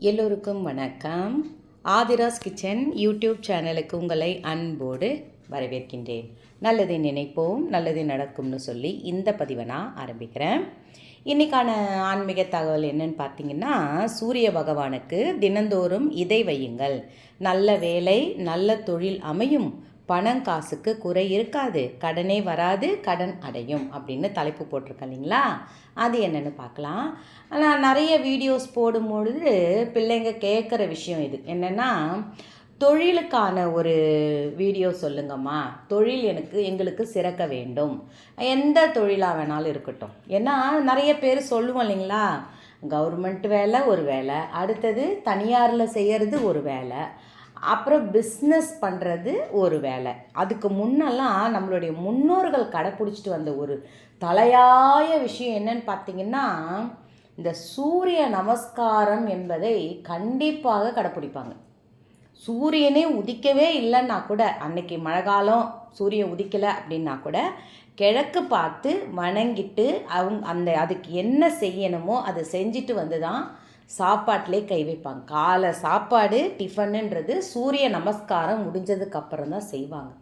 எல்லோருக்கும் வணக்கம். Aadhira's kitchen YouTube சேனலுக்கு உங்களை அன்போடு வரவேற்கின்றேன். நல்லதை நினைப்போம் நல்லது நடக்கும்னு சொல்லி இந்த பதிவை நான் ஆரம்பிக்கிறேன். இன்றைக்கான ஆன்மீக தகவல் என்னன்னு பார்த்தீங்கன்னா சூரிய பகவானுக்கு தினந்தோறும் இதை வையுங்கள். நல்ல வேலை நல்ல தொழில் அமையும். பணம் காசுக்கு குறை இருக்காது. கடனே வராது கடன் அடையும் அப்படின்னு தலைப்பு போட்டிருக்கேன் இல்லைங்களா? அது என்னென்னு பார்க்கலாம். ஆனால் நிறைய வீடியோஸ் போடும்பொழுது பிள்ளைங்க கேட்குற விஷயம் இது. என்னென்னா தொழிலுக்கான ஒரு வீடியோ சொல்லுங்கம்மா. தொழில் எனக்கு எங்களுக்கு சிறக்க வேண்டும். எந்த தொழிலாக வேணாலும் இருக்கட்டும். ஏன்னா நிறைய பேர் சொல்லுவோம் இல்லைங்களா? கவர்மெண்ட் வேலை ஒரு வேலை. அடுத்தது தனியாரில் செய்கிறது ஒரு வேலை. அப்புறம் பிஸ்னஸ் பண்ணுறது ஒரு வேலை. அதுக்கு முன்னெல்லாம் நம்மளுடைய முன்னோர்கள் கடைப்பிடிச்சிட்டு வந்த ஒரு தலையாய விஷயம் என்னன்னு பார்த்தீங்கன்னா இந்த சூரிய நமஸ்காரம் என்பதை கண்டிப்பாக கடைப்பிடிப்பாங்க சூரியனே உதிக்கவே இல்லைன்னா கூட அன்னைக்கு மழை காலம் சூரியன் உதிக்கலை அப்படின்னா கூட கிழக்கு பார்த்து வணங்கிட்டு அவங்க அந்த அதுக்கு என்ன செய்யணுமோ அதை செஞ்சுட்டு வந்து தான் சாப்பாட்டிலே கை வைப்பாங்க. காலை சாப்பாடு டிஃபனுன்றது சூரிய நமஸ்காரம் முடிஞ்சதுக்கப்புறம் தான் செய்வாங்க.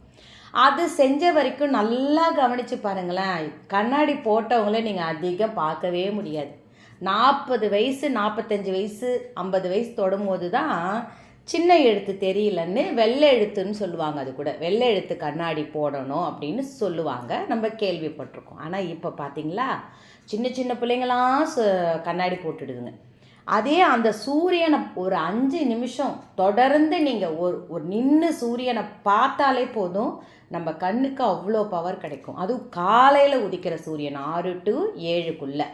அது செஞ்ச வரைக்கும் நல்லா கவனித்து பாருங்களேன். கண்ணாடி போட்டவங்கள நீங்கள் அதிகம் பார்க்கவே முடியாது. நாற்பது வயசு நாற்பத்தஞ்சு வயசு ஐம்பது வயசு தொடும்போது தான் சின்ன எழுத்து தெரியலன்னு வெள்ளை எழுத்துன்னு சொல்லுவாங்க அது கூட. வெள்ளை எழுத்து கண்ணாடி போடணும் அப்படின்னு சொல்லுவாங்க. நம்ம கேள்விப்பட்டிருக்கோம். ஆனால் இப்போ பார்த்தீங்களா சின்ன சின்ன பிள்ளைங்களாம் ச- கண்ணாடி போட்டுடுதுங்க. அதே அந்த சூரியனை ஒரு அஞ்சு நிமிஷம் தொடர்ந்து நீங்கள் ஒரு ஒரு நின்று சூரியனை பார்த்தாலே போதும் நம்ம கண்ணுக்கு அவ்வளோ பவர் கிடைக்கும். அதுவும் காலையில் உதிக்கிற சூரியன் ஆறு டு ஏழுக்குள்ளே.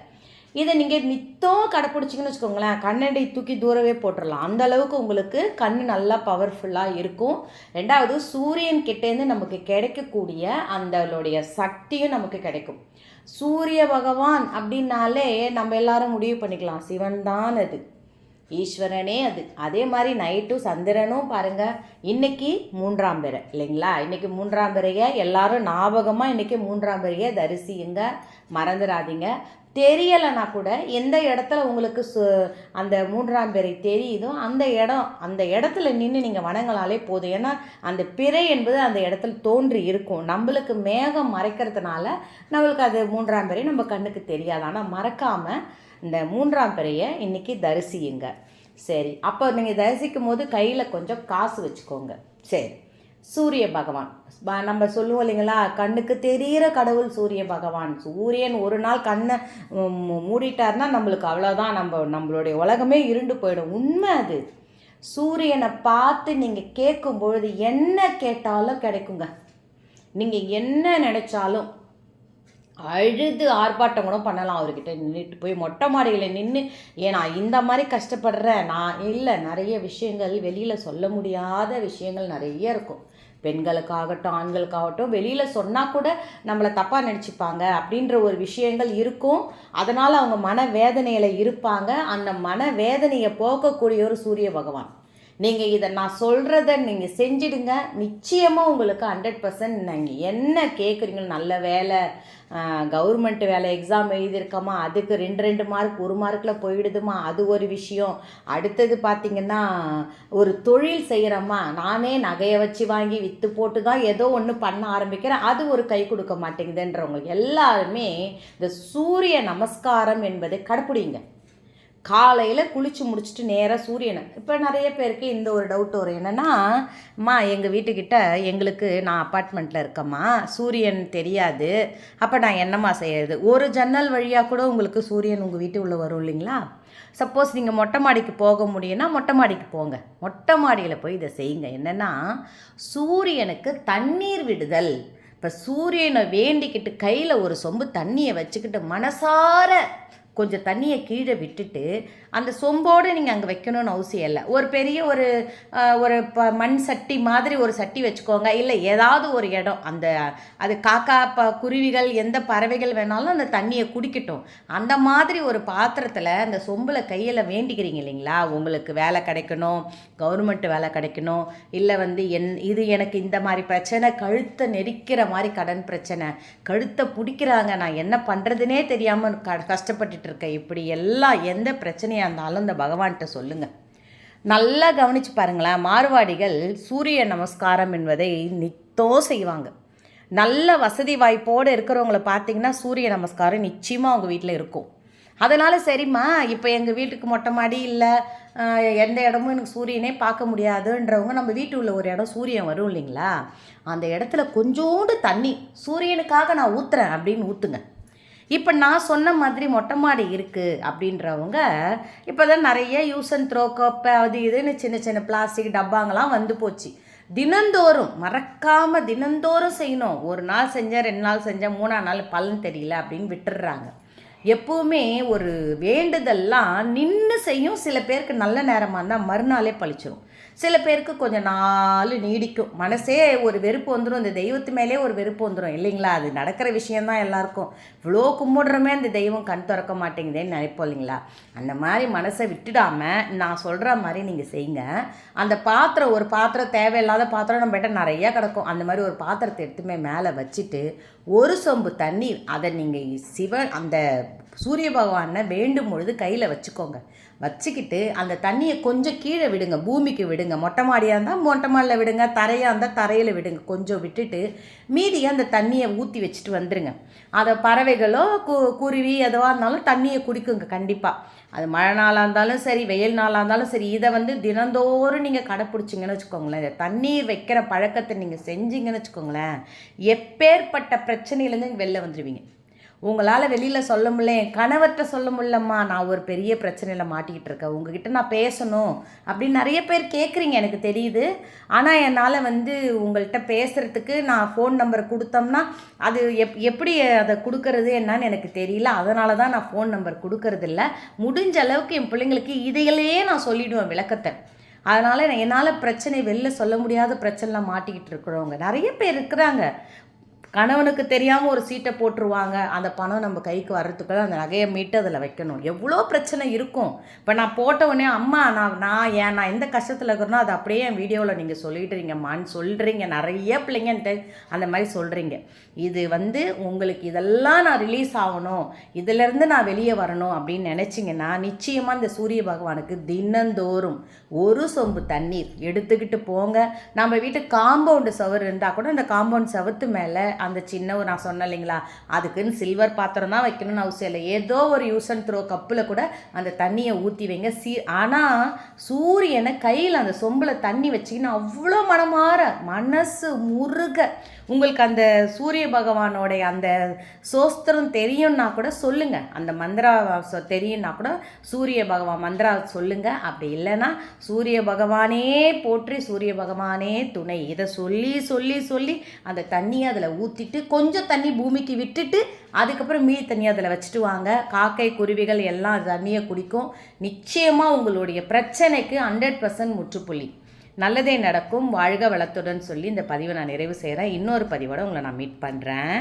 இதை நீங்கள் நித்தம் கடைப்பிடிச்சிங்கன்னு வச்சுக்கோங்களேன். கண்ணாடி தூக்கி தூரவே போட்டுடலாம் அந்த அளவுக்கு உங்களுக்கு கண் நல்லா பவர்ஃபுல்லாக இருக்கும். ரெண்டாவது சூரியன் கிட்டேருந்து நமக்கு கிடைக்கக்கூடிய அந்தளுடைய சக்தியும் நமக்கு கிடைக்கும். சூரிய பகவான் அப்படின்னாலே நம்ம எல்லாரும் முடிவு பண்ணிக்கலாம். சிவன் தான் அது. ஈஸ்வரனே அது அதே மாதிரி நைட்டும் சந்திரனும் பாருங்க இன்னைக்கு மூன்றாம் பிறை இல்லைங்களா? இன்னைக்கு மூன்றாம் பிறையை எல்லாரும் ஞாபகமாக இன்னைக்கு மூன்றாம் பிறையை தரிசியுங்க மறந்துடாதீங்க தெரியலைன்னா கூட எந்த இடத்துல உங்களுக்கு சு அந்த மூன்றாம் பிறை தெரியுதோ அந்த இடம் அந்த இடத்துல நின்று நீங்கள் வணங்கலாலே போதும். ஏன்னா அந்த பிறை என்பது அந்த இடத்துல தோன்றி இருக்கும். நம்மளுக்கு மேகம் மறைக்கிறதுனால நம்மளுக்கு அது மூன்றாம் பிறை நம்ம கண்ணுக்கு தெரியாது. ஆனால் மறக்காமல் இந்த மூன்றாம் பிறையை இன்னைக்கு தரிசியுங்க. சரி அப்போ நீங்கள் தரிசிக்கும் போது கையில் கொஞ்சம் காசு வச்சுக்கோங்க. சரி சூரிய பகவான். நம்ம சொல்லுவோம் இல்லைங்களா கண்ணுக்கு தெரிகிற கடவுள் சூரிய பகவான். சூரியன் ஒரு நாள் கண்ணை மூடிட்டார்னா நம்மளுக்கு அவ்வளோதான் நம்ம நம்மளுடைய உலகமே இருண்டு போயிடும். உண்மை அது. சூரியனை பார்த்து நீங்கள் கேட்கும் பொழுது என்ன கேட்டாலும் கிடைக்குங்க. நீங்கள் என்ன நினச்சாலும் அழுது ஆர்ப்பாட்டம் கூட பண்ணலாம். அவர்கிட்ட நின்றுட்டு போய் மொட்டை மாடியில் நின்று ஏன் நான் இந்த மாதிரி கஷ்டப்படுறேன். நான் இல்லை நிறைய விஷயங்கள் வெளியில் சொல்ல முடியாத விஷயங்கள் நிறைய இருக்கும். பெண்களுக்காகட்டும் ஆண்களுக்காகட்டும் வெளியில் சொன்னால் கூட நம்மளை தப்பாக நினச்சிப்பாங்க. அப்படின்ற ஒரு விஷயங்கள் இருக்கும். அதனால் அவங்க மன வேதனையில் இருப்பாங்க. அந்த மன வேதனையை போக்கக்கூடிய ஒரு சூரிய பகவான். நீங்கள் இதை நான் சொல்கிறத நீங்கள் செஞ்சிடுங்க. நிச்சயமாக உங்களுக்கு ஹண்ட்ரட் பர்சன்ட் நீங்கள் என்ன கேட்குறீங்க நல்ல வேலை கவர்மெண்ட் வேலை எக்ஸாம் எழுதியிருக்கோமா அதுக்கு ரெண்டு ரெண்டு மார்க் ஒரு மார்க்கில் போயிடுதுமா அது ஒரு விஷயம். அடுத்தது பார்த்தீங்கன்னா ஒரு தொழில் செய்கிறோமா நானே நகையை வச்சு வாங்கி விற்று போட்டு தான் ஏதோ ஒன்று பண்ண ஆரம்பிக்கிறேன். அது ஒரு கை கொடுக்க மாட்டேங்குதுன்றவங்க எல்லாருமே இந்த சூரிய நமஸ்காரம் என்பதை கடைப்பிடிங்க. காலையில் குளித்து முடிச்சுட்டு நேராக சூரியனை. இப்போ நிறைய பேருக்கு இந்த ஒரு டவுட் வரும் என்னென்னா அம்மா எங்கள் வீட்டுக்கிட்ட எங்களுக்கு நான் அப்பார்ட்மெண்ட்டில் இருக்கம்மா. சூரியன் தெரியாது. அப்போ நான் என்னம்மா செய்யறது? ஒரு ஜன்னல் வழியாக கூட உங்களுக்கு சூரியன் உங்கள் வீட்டு உள்ளே வரும் இல்லைங்களா? சப்போஸ் நீங்கள் மொட்டை மாடிக்கு போக முடியும்னா மொட்டை மாடிக்கு போங்க. மொட்டை மாடியில் போய் இதை செய்யுங்க. என்னென்னா சூரியனுக்கு தண்ணீர் விடுதல். இப்போ சூரியனை வேண்டிக்கிட்டு கையில் ஒரு சொம்பு தண்ணியை வச்சுக்கிட்டு மனசார கொஞ்சம் தண்ணியை கீழே விட்டுட்டு அந்த சொம்போடு நீங்கள் அங்கே வைக்கணும்னு அவசியம் இல்லை. ஒரு பெரிய ஒரு ஒரு ப மண் சட்டி மாதிரி ஒரு சட்டி வச்சுக்கோங்க. இல்லை ஏதாவது ஒரு இடம். அந்த அது காக்கா ப குருவிகள் எந்த பறவைகள் வேணாலும் அந்த தண்ணியை குடிக்கட்டும். அந்த மாதிரி ஒரு பாத்திரத்தில் அந்த சொம்பில் கையில் வேண்டிக்கிறீங்க இல்லைங்களா? உங்களுக்கு வேலை கிடைக்கணும். கவர்மெண்ட் வேலை கிடைக்கணும். இல்லை வந்து என் இது எனக்கு இந்த மாதிரி பிரச்சனை கழுத்தை நெரிக்கிற மாதிரி கடன் பிரச்சனை கழுத்தை பிடிக்கிறாங்க. நான் என்ன பண்ணுறதுனே தெரியாமல் க கஷ்டப்பட்டு இருக்க இப்படி எல்லாம் எந்த பிரச்சனையாக இருந்தாலும் இந்த பகவான்கிட்ட சொல்லுங்கள் நல்லா கவனித்து பாருங்களேன். மார்வாடிகள் சூரிய நமஸ்காரம் என்பதை நித்தம் செய்வாங்க. நல்ல வசதி வாய்ப்போடு இருக்கிறவங்கள பார்த்தீங்கன்னா சூரிய நமஸ்காரம் நிச்சயமாக அவங்க வீட்டில் இருக்கும். அதனால் சரிம்மா இப்போ எங்கள் வீட்டுக்கு மொட்டை மாடி இல்லை. எந்த இடமும் எனக்கு சூரியனே பார்க்க முடியாதுன்றவங்க நம்ம வீட்டு உள்ள ஒரு இடம் சூரியன் வரும் இல்லைங்களா? அந்த இடத்துல கொஞ்சோண்டு தண்ணி சூரியனுக்காக நான் ஊற்றுறேன் அப்படின்னு ஊற்றுங்க இப்போ நான் சொன்ன மாதிரி மொட்டை மாடி இருக்குது அப்படின்றவங்க இப்போ தான் நிறைய யூஸ் அண்ட் த்ரோ கப் அது இதுன்னு சின்ன சின்ன பிளாஸ்டிக் டப்பாங்கெல்லாம் வந்து போச்சு. தினந்தோறும் மறக்காமல் தினந்தோறும் செய்யணும். ஒரு நாள் செஞ்சேன் ரெண்டு நாள் செஞ்சேன் மூணாம் நாள் பலன் தெரியல அப்படின்னு விட்டுடுறாங்க. எப்போவுமே ஒரு வேண்டுதல்லாம் நின்று செய்யும். சில பேருக்கு நல்ல நேரமாக இருந்தால் மறுநாளே பழிச்சிடும் சில பேருக்கு கொஞ்சம் நாள் நீடிக்கும். மனசே ஒரு வெறுப்பு வந்துடும் இந்த தெய்வத்து மேலே ஒரு வெறுப்பு வந்துடும் இல்லைங்களா? அது நடக்கிற விஷயந்தான் எல்லாருக்கும். இவ்வளோ கும்பிடுறோமே அந்த தெய்வம் கண் திறக்க மாட்டேங்குதேன்னு நினைப்போம் இல்லைங்களா? அந்த மாதிரி மனசை விட்டுடாமல் நான் சொல்கிற மாதிரி நீங்கள் செய்யுங்க அந்த பாத்திரம் ஒரு பாத்திரம் தேவையில்லாத பாத்திரம் நம்மகிட்ட நிறையா கிடக்கும். அந்த மாதிரி ஒரு பாத்திரத்தை எடுத்துமே மேலே வச்சுட்டு ஒரு சொம்பு தண்ணீர் அதை நீங்கள் சிவன் அந்த சூரிய பகவானை வேண்டும் பொழுது கையில் வச்சுக்கோங்க. வச்சுக்கிட்டு அந்த தண்ணியை கொஞ்சம் கீழே விடுங்க. பூமிக்கு விடுங்க. மொட்டை மாடியாக இருந்தால் மொட்டை மாடியில் விடுங்க. தரையாக இருந்தால் தரையில் விடுங்க. கொஞ்சம் விட்டுட்டு மீதியை அந்த தண்ணியை ஊற்றி வச்சுட்டு வந்துடுங்க அதை பறவைகளோ கு குருவி எதுவாக இருந்தாலும் தண்ணியை குடிக்குங்க கண்டிப்பாக அது மழை நாளாக இருந்தாலும் சரி வெயில் நாளாக இருந்தாலும் சரி இதை வந்து தினந்தோறும் நீங்கள் கடைப்பிடிச்சிங்கன்னு வச்சுக்கோங்களேன். இந்த தண்ணீர் வைக்கிற பழக்கத்தை நீங்கள் செஞ்சீங்கன்னு வச்சுக்கோங்களேன். எப்பேற்பட்ட பிரச்சனையிலேருந்து வெளில வந்துடுவீங்க உங்களால் வெளியில் சொல்ல முடியல என் கணவர்கிட்ட சொல்ல முடியலம்மா. நான் ஒரு பெரிய பிரச்சனையில் மாட்டிக்கிட்டு இருக்கேன். உங்ககிட்ட நான் பேசணும் அப்படின்னு நிறைய பேர் கேட்குறீங்க எனக்கு தெரியுது. ஆனால் என்னால் வந்து உங்கள்கிட்ட பேசுகிறதுக்கு நான் ஃபோன் நம்பர் கொடுத்தோம்னா அது எப் எப்படி அதை கொடுக்கறது என்னன்னு எனக்கு தெரியல. அதனால தான் நான் ஃபோன் நம்பர் கொடுக்கறதில்ல முடிஞ்ச அளவுக்கு என் பிள்ளைங்களுக்கு இதையிலேயே நான் சொல்லிவிடுவேன் விளக்கத்தை. அதனால் என்னால் பிரச்சனை வெளில சொல்ல முடியாத பிரச்சனைலாம் மாட்டிக்கிட்டு இருக்கிறவங்க. நிறைய பேர் இருக்கிறாங்க. கணவனுக்கு தெரியாமல் ஒரு சீட்டை போட்டுருவாங்க. அந்த பணம் நம்ம கைக்கு வர்றதுக்குள்ள அந்த நகையை மீட்டு அதில் வைக்கணும். எவ்வளோ பிரச்சனை இருக்கும். இப்போ நான் போட்ட உடனே அம்மா நான் நான் ஏன் நான் எந்த கஷ்டத்தில் இருக்கிறனோ அதை அப்படியே என் வீடியோவில் நீங்கள் சொல்லிடுறீங்கம்மான்னு சொல்கிறீங்க நிறைய பிள்ளைங்கன்ட்டு அந்த மாதிரி சொல்கிறீங்க இது வந்து உங்களுக்கு இதெல்லாம் நான் ரிலீஸ் ஆகணும். இதிலேருந்து நான் வெளியே வரணும். அப்படின்னு நினச்சிங்கன்னா நிச்சயமாக இந்த சூரிய பகவானுக்கு தினந்தோறும் ஒரு சொம்பு தண்ணீர் எடுத்துக்கிட்டு போங்க. நம்ம வீட்டு காம்பவுண்டு சவர் இருந்தால் கூட அந்த காம்பவுண்ட் சவத்து மேலே அந்த சின்ன ஒரு நான் சொன்னேன் இல்லைங்களா? அதுக்குன்னு சில்வர் பாத்திரம் தான் வைக்கணும்னு அவசியம் இல்லை. ஏதோ ஒரு யூஸ் அண்ட் த்ரோ கப்பில் கூட அந்த தண்ணியை ஊற்றி வைங்க. சீ ஆனால் சூரியனை கையில் அந்த சொம்பில் தண்ணி வச்சிங்கன்னா அவ்வளோ மனமாற மனசு முருக. உங்களுக்கு அந்த சூரிய பகவானோடைய அந்த சோஸ்திரம் தெரியும்னா கூட சொல்லுங்கள் அந்த மந்திரா சொ- தெரியும்னா கூட சூரிய பகவான் மந்திரா சொல்லுங்கள் அப்படி இல்லைன்னா சூரிய பகவானே போற்றி சூரிய பகவானே துணை. இதை சொல்லி சொல்லி சொல்லி அந்த தண்ணியை அதில் ஊற்றிட்டு கொஞ்சம் தண்ணி பூமிக்கு விட்டுட்டு அதுக்கப்புறம் மீதி தண்ணி அதில் வச்சுட்டு வாங்க. காக்கை குருவிகள் எல்லாம் தண்ணியை குடிக்கும். நிச்சயமாக உங்களுடைய பிரச்சனைக்கு ஹண்ட்ரட் பர்சன்ட் முற்றுப்புள்ளி. நல்லதே நடக்கும். வாழ்க வளத்துடன் சொல்லி இந்த பதிவை நான் நிறைவு செய்கிறேன் இன்னொரு பதிவோட உங்களை நான் மீட் பண்ணுறேன்